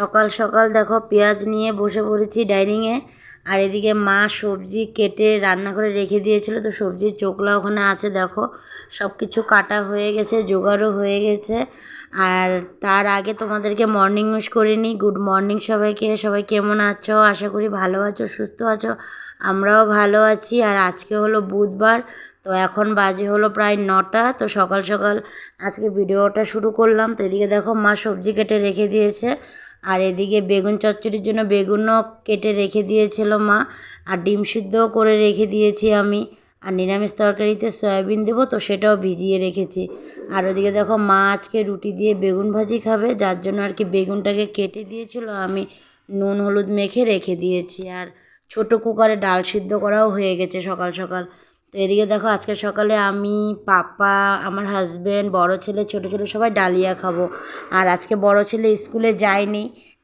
সকাল সকাল দেখো পেঁয়াজ নিয়ে বসে পড়েছি ডাইনিংয়ে। আর এদিকে মা সবজি কেটে রান্না করে রেখে দিয়েছিল, তো সবজির চোখলা ওখানে আছে দেখো। সব কিছু কাটা হয়ে গেছে, জোগাড়ও হয়ে গেছে। আর তার আগে তোমাদেরকে মর্নিং উইশ করে নিই। গুড মর্নিং সবাইকে, সবাই কেমন আছো? আশা করি ভালো আছো, সুস্থ আছো, আমরাও ভালো আছি। আর আজকে হলো বুধবার, তো এখন বাজে হলো প্রায় নটা, তো সকাল সকাল আজকে ভিডিওটা শুরু করলাম। তো এদিকে দেখো মা সবজি কেটে রেখে দিয়েছে। আর এদিকে বেগুন চচ্চড়ির জন্য বেগুনও কেটে রেখে দিয়েছিল মা, আর ডিম সিদ্ধও করে রেখে দিয়েছি আমি। আর নিরামিষ তরকারিতে সয়াবিন দেবো তো সেটাও ভিজিয়ে রেখেছি। আর ওদিকে দেখো মা আজকে রুটি দিয়ে বেগুন ভাজি খাবে, যার জন্য আর কি বেগুনটাকে কেটে দিয়েছিল, আমি নুন, হলুদ মেখে রেখে দিয়েছি। আর ছোটো কুকারে ডাল সিদ্ধ করাও হয়ে গেছে সকাল সকাল। তো এদিকে দেখো আজকে সকালে আমি, পাপা, আমার হাজব্যান্ড বড় ছেলে, ছোটো ছেলে সবাই ডালিয়া খাব। আর আজকে বড় ছেলে স্কুলে যায়নি,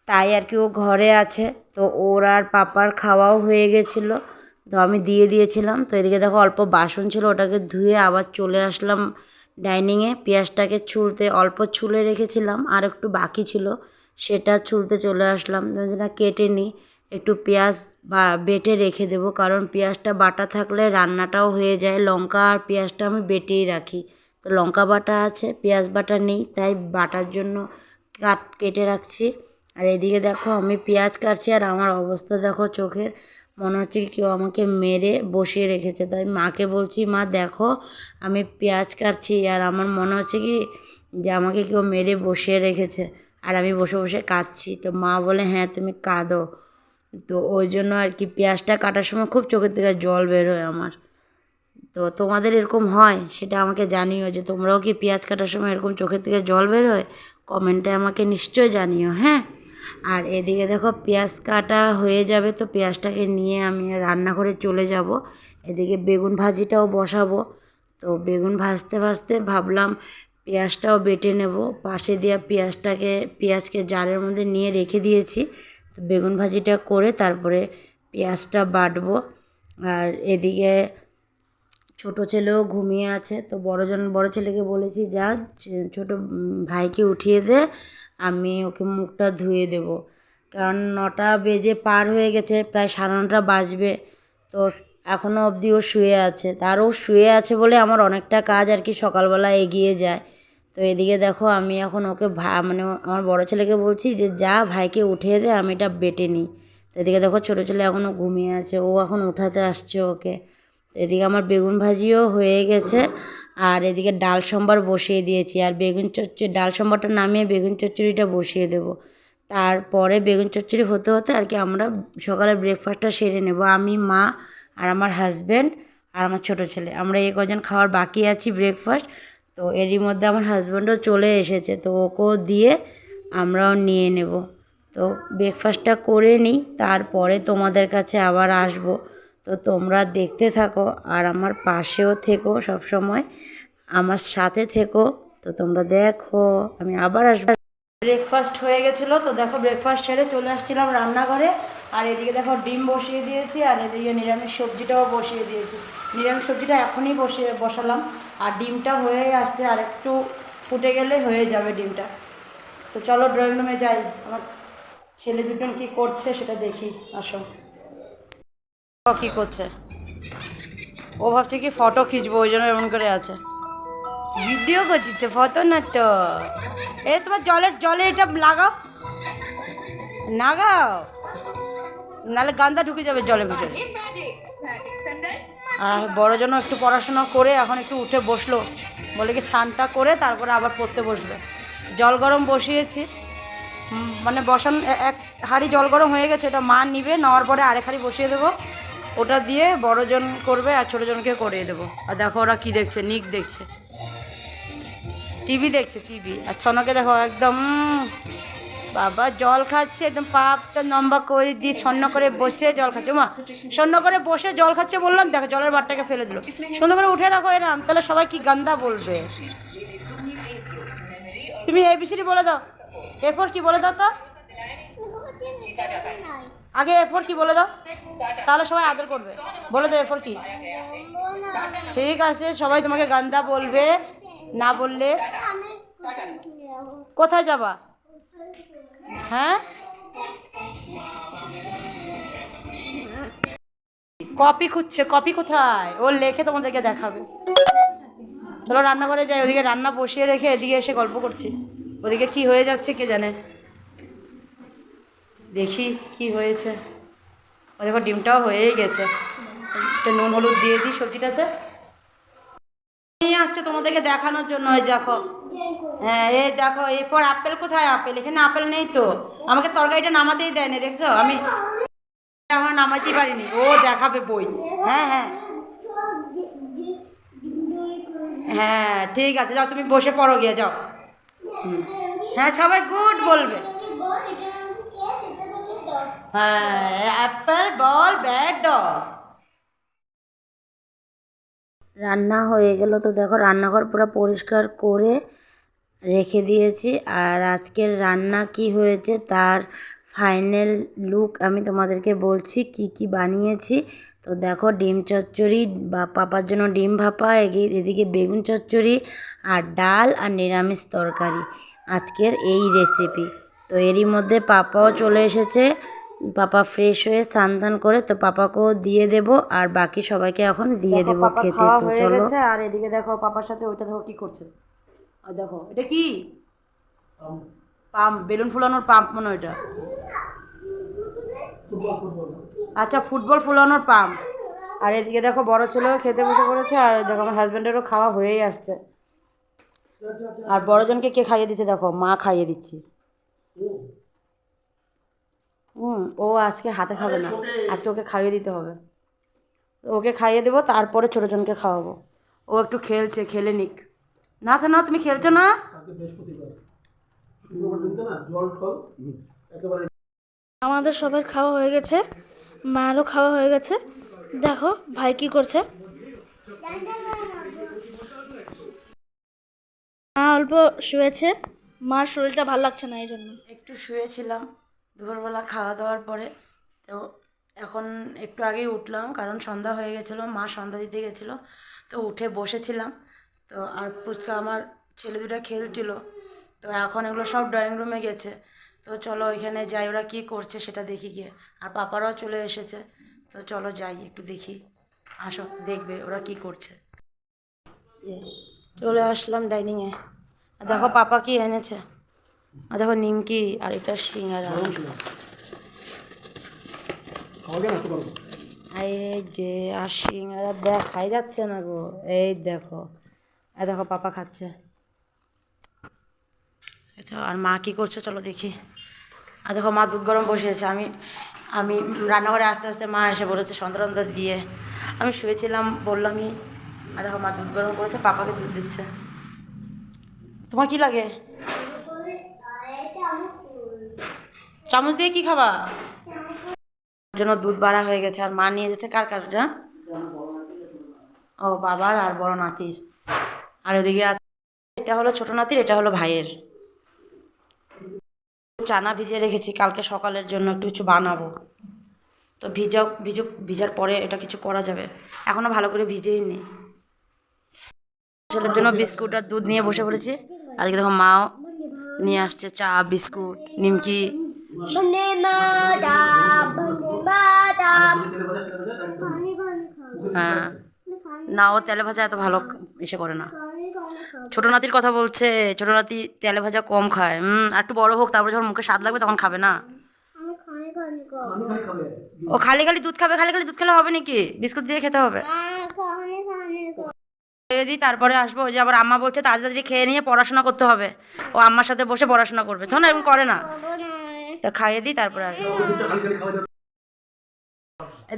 তাই আর কি ও ঘরে আছে। তো ওর আর পাপার খাওয়াও হয়ে গেছিল, তো আমি দিয়ে দিয়েছিলাম। তো এদিকে দেখো অল্প বাসন ছিল, ওটাকে ধুয়ে আবার চলে আসলাম ডাইনিংয়ে। পেঁয়াজটাকে ছুলতে অল্প ছুলে রেখেছিলাম, আর একটু বাকি ছিল, সেটা ছুলতে চলে আসলাম। না, কেটে নিই একটু পেঁয়াজ বা বেটে রেখে দেবো। কারণ পেঁয়াজটা বাটা থাকলে রান্নাটাও হয়ে যায়। লঙ্কা আর পেঁয়াজটা আমি বেটেই রাখি। তো লঙ্কা বাটা আছে, পেঁয়াজ বাটা নেই, তাই বাটার জন্য কাট কেটে রাখছি। আর এদিকে দেখো আমি পেঁয়াজ কাটছি আর আমার অবস্থা দেখো চোখের। মনে হচ্ছে কি কেউ আমাকে মেরে বসিয়ে রেখেছে। তাই মাকে বলছি, মা, দেখো আমি পেঁয়াজ কাটছি। আর আমার মনে হচ্ছে কি যে আমাকে কেউ মেরে বসিয়ে রেখেছে। আর আমি বসে বসে কাঁদছি। তো মা বলে হ্যাঁ তুমি কাঁদো। তো ওই জন্য আর কি পেঁয়াজটা কাটার সময় খুব চোখের থেকে জল বের হয় আমার। তো তোমাদের এরকম হয়? সেটা আমাকে জানিও যে তোমরাও কি পেঁয়াজ কাটার সময় এরকম চোখের থেকে জল বের হয়? কমেন্টে আমাকে নিশ্চয় জানিও হ্যাঁ? আর এদিকে দেখো পেঁয়াজ কাটা হয়ে যাবে তো পেঁয়াজটাকে নিয়ে আমি রান্না করে চলে যাব। এদিকে বেগুন ভাজিটাও বসাবো। তো বেগুন ভাজতে ভাজতে ভাবলাম পেঁয়াজটাও বেটে নেব। পাশে দেওয়া পেঁয়াজটাকে, পেঁয়াজকে জারের মধ্যে নিয়ে রেখে দিয়েছি। তো বেগুন ভাজিটা করে তারপরে পেঁয়াজটা বাটবো। আর এদিকে ছোটো ছেলেও ঘুমিয়ে আছে, তো বড়জন বড় ছেলেকে বলেছি, যা, ছোটো ভাইকে উঠিয়ে দে, আমি ওকে মুখটা ধুয়ে দেবো। কারণ নটা বেজে পার হয়ে গেছে, প্রায় সাড়ে নটা বাজবে, তো এখনও অবধি ও শুয়ে আছে। তারও শুয়ে আছে বলে আমার অনেকটা কাজ আর কি সকালবেলা এগিয়ে যায়। তো এদিকে দেখো আমি এখন ওকে ভা মানে আমার বড় ছেলেকে বলছি যে, যা ভাইকে উঠিয়ে দে, আমি এটা বেটে নিই। তো এদিকে দেখো ছোটো ছেলে এখনও ঘুমিয়ে আছে, ও এখন উঠাতে আসছে ওকে। তো এদিকে আমার বেগুন ভাজিও হয়ে গেছে, আর এদিকে ডাল সম্বার বসিয়ে দিয়েছি, আর বেগুন চচ্চড়ি, ডাল সম্বারটা নামিয়ে বেগুন চচ্চড়িটা বসিয়ে দেবো। তারপরে বেগুন চচ্চড়ি হতে হতে আর কি আমরা সকালে ব্রেকফাস্টটা সেরে নেব, আমি, মা, আর আমার হাজব্যান্ড আর আমার ছোটো ছেলে। আমরা এই কজন খাওয়ার বাকি আছি ব্রেকফাস্ট তো এরই মধ্যে আমার হাজব্যান্ডও চলে এসেছে, তো ওকেও দিয়ে আমরাও নিয়ে নেব। তো ব্রেকফাস্টটা করে নিই, তারপরে তোমাদের কাছে আবার আসব। তো তোমরা দেখতে থাকো আর আমার পাশেও থেকো সব সময় আমার সাথে থেকো। তো তোমরা দেখো, আমি আবার আসব। ব্রেকফাস্ট হয়ে গেছিল, তো দেখো ব্রেকফাস্ট ছেড়ে চলে আসছিলাম রান্নাঘরে। আর এদিকে দেখো ডিম বসিয়ে দিয়েছি, আর এদিকে নিরামিষ সবজিটাও বসিয়ে দিয়েছি। নিরামিষ সবজিটা এখনই বসিয়ে বসালাম। আর ডিমটা হয়ে আসছে, আর একটু ফুটে গেলে হয়ে যাবে ডিমটা। তো চলো ড্রয়িং রুমে যাই। আমার ছেলে দুজন কী করছে সেটা দেখি, আসো। কী করছে? ও ভাবছে কি ফটো খিচবো, ওই জন্য এমন করে আছে। ভিডিও করছি তো ফটো না তো। এ তোমার জলের জলে এটা লাগাও। লাগাও নাহলে গান্দা ঢুকে যাবে জলের ভিতরে। আর বড় জন্য একটু পড়াশোনা করে এখন একটু উঠে বসল। বলে কি স্নানটা করে তারপরে আবার পড়তে বসবে। জল গরম বসিয়েছি। মানে বসান এক হাঁড়ি জল গরম হয়ে গেছে এটা মা নিবে নেওয়ার পরে আরেক হাঁড়ি বসিয়ে দেবো। ওটা দিয়ে বড়জন করবে আর ছোটোজনকে করিয়ে দেবো। আর দেখো ওরা কি দেখছে নিক দেখছে। টিভি দেখছে টিভি। আর ছনকে দেখো একদম বাবা জল খাচ্ছে একদম পাপটা লম্বা করে দিয়ে ছন্ন করে বসে জল খাচ্ছে। মা ছন্ন করে বসে জল খাচ্ছে বললাম দেখো জলের বারটাকে ফেলে দিল। সুন্দর করে উঠে রাখো এরাম তাহলে সবাই কি গান্দা বলবে? তুমি এবিসিডি বলে দাও। এরপর কি বলে দাও তো? আগে এরপর কি বলে দাও? তাহলে সবাই আদর করবে। বলে দাও এরপর কি। ঠিক আছে সবাই তোমাকে গান্দা বলবে। না বললে? কোথায় যাবা? হ্যাঁ? কপি খুঁজছে, কপি কোথায়? ও লেখে তোমাদেরকে দেখাবে। চলো রান্নাঘরে যাই, ওদিকে রান্না বসিয়ে রেখে এদিকে এসে গল্প করছি। ওদিকে কি হয়ে যাচ্ছে কে জানে? দেখি কি হয়েছে। ওদের দেখো, ডিমটাও হয়েই গেছে। একটা নুন, হলুদ দিয়ে দিই সবজিটাতে। নিয়ে আসছে তোমাদেরকে দেখানোর জন্য ওই দেখো। হ্যাঁ এই দেখো, এরপর আপেল কোথায় আপেল? এখানে আপেল নেই তো। আমাকে তরকারিটা নামাতেই দেয় না দেখছ? আমি এখন নামাতেই পারিনি। ও দেখাবে বই। হ্যাঁ হ্যাঁ। হ্যাঁ ঠিক আছে, যাও, তুমি বসে পড়ো, গিয়ে যাও। হ্যাঁ সবাই গুড বলবে। হ্যাঁ অ্যাপেল বল ব্যাড ডগ রান্না হয়ে গেল। তো দেখো রান্নাঘর পুরো পরিষ্কার করে রেখে দিয়েছি। আর আজকের রান্না কি হয়েছে তার ফাইনাল লুক আমি তোমাদেরকে বলছি কি কি বানিয়েছি। তো দেখো ডিম চচ্চড়ি বা পাপার জন্য ডিম ভাপা, এগি- এদিকে বেগুন চচ্চড়ি আর ডাল আর নিরামিষ তরকারি। আজকের এই রেসিপি তো এরই মধ্যে পাপাও চলে এসেছে। পাপা ফ্রেশ হয়ে স্নান টান করে তো পাপাকেও দিয়ে দেব আর বাকি সবাইকে এখন দিয়ে দেব খেতে তো চলো। আর এদিকে দেখো পাপার সাথে ওইটা দেখো কি করছে। আর দেখো এটা কি? পাম্প বেলুন ফুলানোর পাম্প মনে ওইটা আচ্ছা ফুটবল ফুলানোর পাম্প। আর এদিকে দেখো বড় ছেলেও খেতে বসে পড়েছে আর দেখো আমার হাজব্যান্ডেরও খাওয়া হয়েই আসছে। আর বড়জনকে কে খাইয়ে দিচ্ছে দেখো মা খাইয়ে দিচ্ছি। হুম ও আজকে হাতে খাবে না। আজকে ওকে খাইয়ে দিতে হবে। ওকে খাইয়ে দেবো তারপরে ছোটোজনকে খাওয়াবো। ও একটু খেলছে খেলে নিক। না তো না তুমি খেলছো না? আমাদের সবার খাওয়া হয়ে গেছে। মারও খাওয়া হয়ে গেছে। দেখো ভাই কি করছে? মা অল্প শুয়েছে। মার শরীরটা ভালো লাগছে না এই জন্য। একটু শুয়েছিলাম। দুপুরবেলা খাওয়া দাওয়ার পরে তো এখন একটু আগেই উঠলাম কারণ সন্ধ্যা হয়ে গেছিল মা সন্ধ্যা দিতে গেছিল তো উঠে বসেছিলাম তো আর পুচকা আমার ছেলে দুটো খেলছিল তো এখন এগুলো সব ড্রয়িং রুমে গেছে তো চলো ওইখানে যাই ওরা কী করছে সেটা দেখি গিয়ে আর পাপারাও চলে এসেছে তো চলো যাই একটু দেখি আসো দেখবে ওরা কি করছে। চলে আসলাম ডাইনিংয়ে আর দেখো পাপা কি এনেছে। আর দেখো নিমকি আর এটা সিঙ্গারা এই যে আর সিঙ্গারা দেখাই যাচ্ছে না গো। এই দেখো আর দেখো পাপা খাচ্ছে। এটা আর মা কি করছে চলো দেখি। আর দেখো মা দুধ গরম বসিয়েছে। আমি আমি রান্নাঘরে আস্তে আস্তে মা এসে বলেছে সন্ধ্যা দিয়ে। আমি শুয়েছিলাম বললামই আর দেখো মা দুধ গরম করেছে পাপাকে দুধ দিচ্ছে। তোমার কি লাগে? চামচ দিয়ে কি খাবা? জন্য দুধ বাড়া হয়ে গেছে, আর মা নিয়ে যাচ্ছে কার কারটা ও বাবার আর বড় নাতির। আর ওদিকে এটা হলো ছোট নাতির, এটা হলো ভাইয়ের। চানা ভিজিয়ে রেখেছি, কালকে সকালের জন্য একটু কিছু বানাবো। তো ভিজাও ভিজুক ভিজার পরে এটা কিছু করা যাবে। এখনও ভালো করে ভিজেই নি। ছেলের জন্য বিস্কুট আর দুধ নিয়ে বসে পড়েছি। আর কি দেখো মাও নিয়ে আসছে চা, বিস্কুট, নিমকি হ্যাঁ। না ও তেলে ভাজা এত ভালো এসে করে না। ছোট নাতির কথা বলছে ছোট নাতি তেলে ভাজা কম খায়। হুম আর একটু বড় হোক তারপরে যখন মুখে স্বাদ লাগবে তখন খাবে না। ও খালি খালি দুধ খাবে খালি খালি দুধ খেলে হবে নাকি? বিস্কুট দিয়ে খেতে হবে। দিই তারপরে আসব। ওই যে আবার আম্মা বলছে তাড়াতাড়ি খেয়ে নিয়ে পড়াশোনা করতে হবে। ও আম্মার সাথে বসে পড়াশোনা করবে। শোনো এরকম করে না। খাইয়ে দিই তারপরে আসব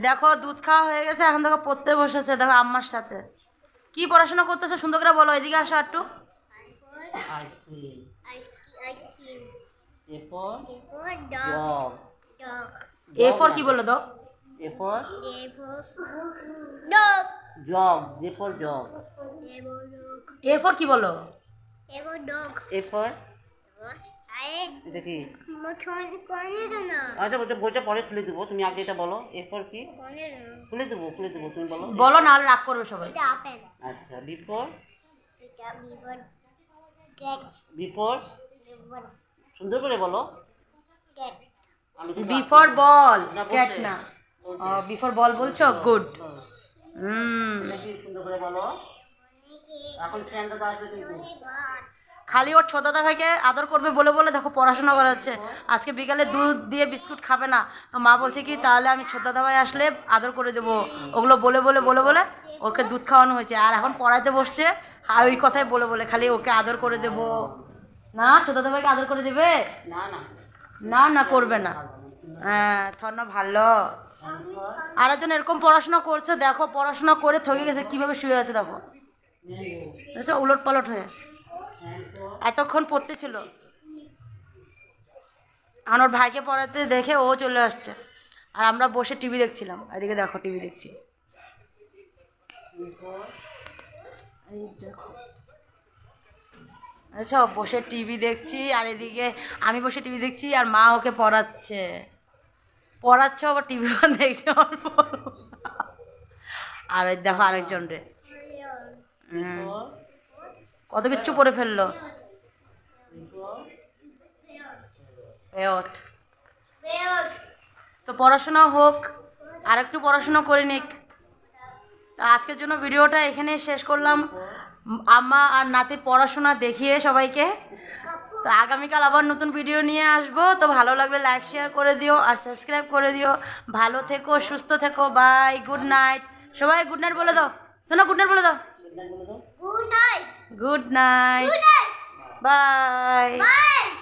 দেখো দুধ খাওয়া হয়ে গেছে এখন দেখো পড়তে বসেছে দেখো আম্মার সাথে। কি পড়াশোনা করতেছে? সুন্দর করে বলো এদিকে আসো একটু। এ ফর কি বলল দাও এরপর জগ যেপর জগ। এ ফর কি বলো? এরপর এটা কি? আচ্ছা বলতে বইটা পরে খুলে দেবো। তুমি আগে এটা বলো এরপর কি? খুলে দেবো খুলে দেবো তুমি বলো। বলো নাহলে রাগ করবে সবাই। আচ্ছা বিপর বিপর সুন্দর করে বলো। বিফোর বল না, ক্যাট। না। বিফোর বল বলছো? গুড হুম। সুন্দর করে বলো? এখন ট্রেনটা আসবে কিন্তু। খালি ওর ছোট ভাইকে আদর করবে বলে বলে দেখো পড়াশোনা করাচ্ছে। আজকে বিকালে দুধ দিয়ে বিস্কুট খাবে না। তো মা বলছে কি তাহলে আমি ছোট দাদা ভাই আসলে আদর করে দেবো। ওগুলো বলে বলে বলে বলে ওকে দুধ খাওয়ানো হয়েছে। আর এখন পড়াইতে বসছে আর ওই কথাই বলে বলে খালি ওকে আদর করে দেবো। না ছোট ভাইকে আদর করে দেবে? না না। না না করবে না। হ্যাঁ ভালো। আর একজন এরকম পড়াশোনা করছে দেখো পড়াশোনা করে থকে গেছে কীভাবে শুয়ে আছে দেখো। দেখছ উলট পালট হয়ে এতক্ষণ পড়তে ছিল। আর ওর ভাইকে পড়াতে দেখে ও চলে আসছে। আর আমরা বসে টিভি দেখছিলাম। এদিকে দেখো টিভি দেখছি। দেখো। আচ্ছা বসে টিভি দেখছি আর এদিকে আমি বসে টিভি দেখছি আর মা ওকে পড়াচ্ছে। পড়াচ্ছে আবার টিভি দেখছে আমার আর ওই দেখো আরেকজন রে। হুম। কত কিচ্ছু পড়ে ফেলল? তো পড়াশোনা হোক আর একটু পড়াশোনা করে নিক। তো আজকের জন্য ভিডিওটা এখানে শেষ করলাম। আম্মা আর নাতির পড়াশোনা দেখিয়ে সবাইকে। তো আগামীকাল আবার নতুন ভিডিও নিয়ে আসব। তো ভালো লাগলে লাইক, শেয়ার করে দিও আর সাবস্ক্রাইব করে দিও। ভালো থেকো, সুস্থ থেকো, বাই, গুড নাইট। সবাই গুড নাইট বলে দাও। শোনো, গুড নাইট বলে দাও। Good night. Good night. Good night. Bye. Bye.